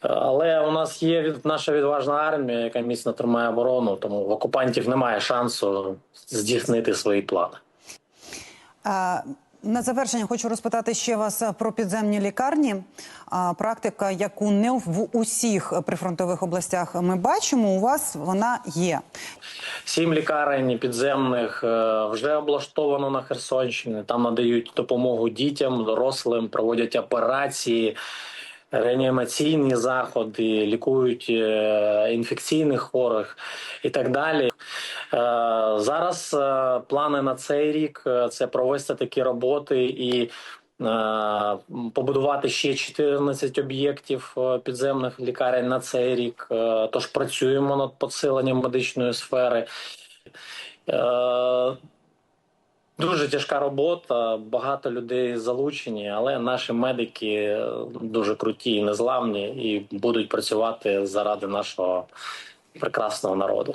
Але у нас є від- наша відважна армія, яка міцно тримає оборону, тому в окупантів немає шансу здійснити свої плани. Е, На завершення хочу розпитати ще вас про підземні лікарні. Практика, яку не в усіх прифронтових областях ми бачимо, у вас вона є. Сім лікарень підземних е, вже облаштовано на Херсонщині. Там надають допомогу дітям, дорослим, проводять операції, реанімаційні заходи, лікують е, інфекційних хворих і так далі. Е, Зараз е, плани на цей рік це провести такі роботи і. Побудувати ще 14 об'єктів підземних лікарень на цей рік. Тож працюємо над посиленням медичної сфери. Дуже тяжка робота, багато людей залучені, але наші медики е, дуже круті і незламні і будуть працювати заради нашого прекрасного народу.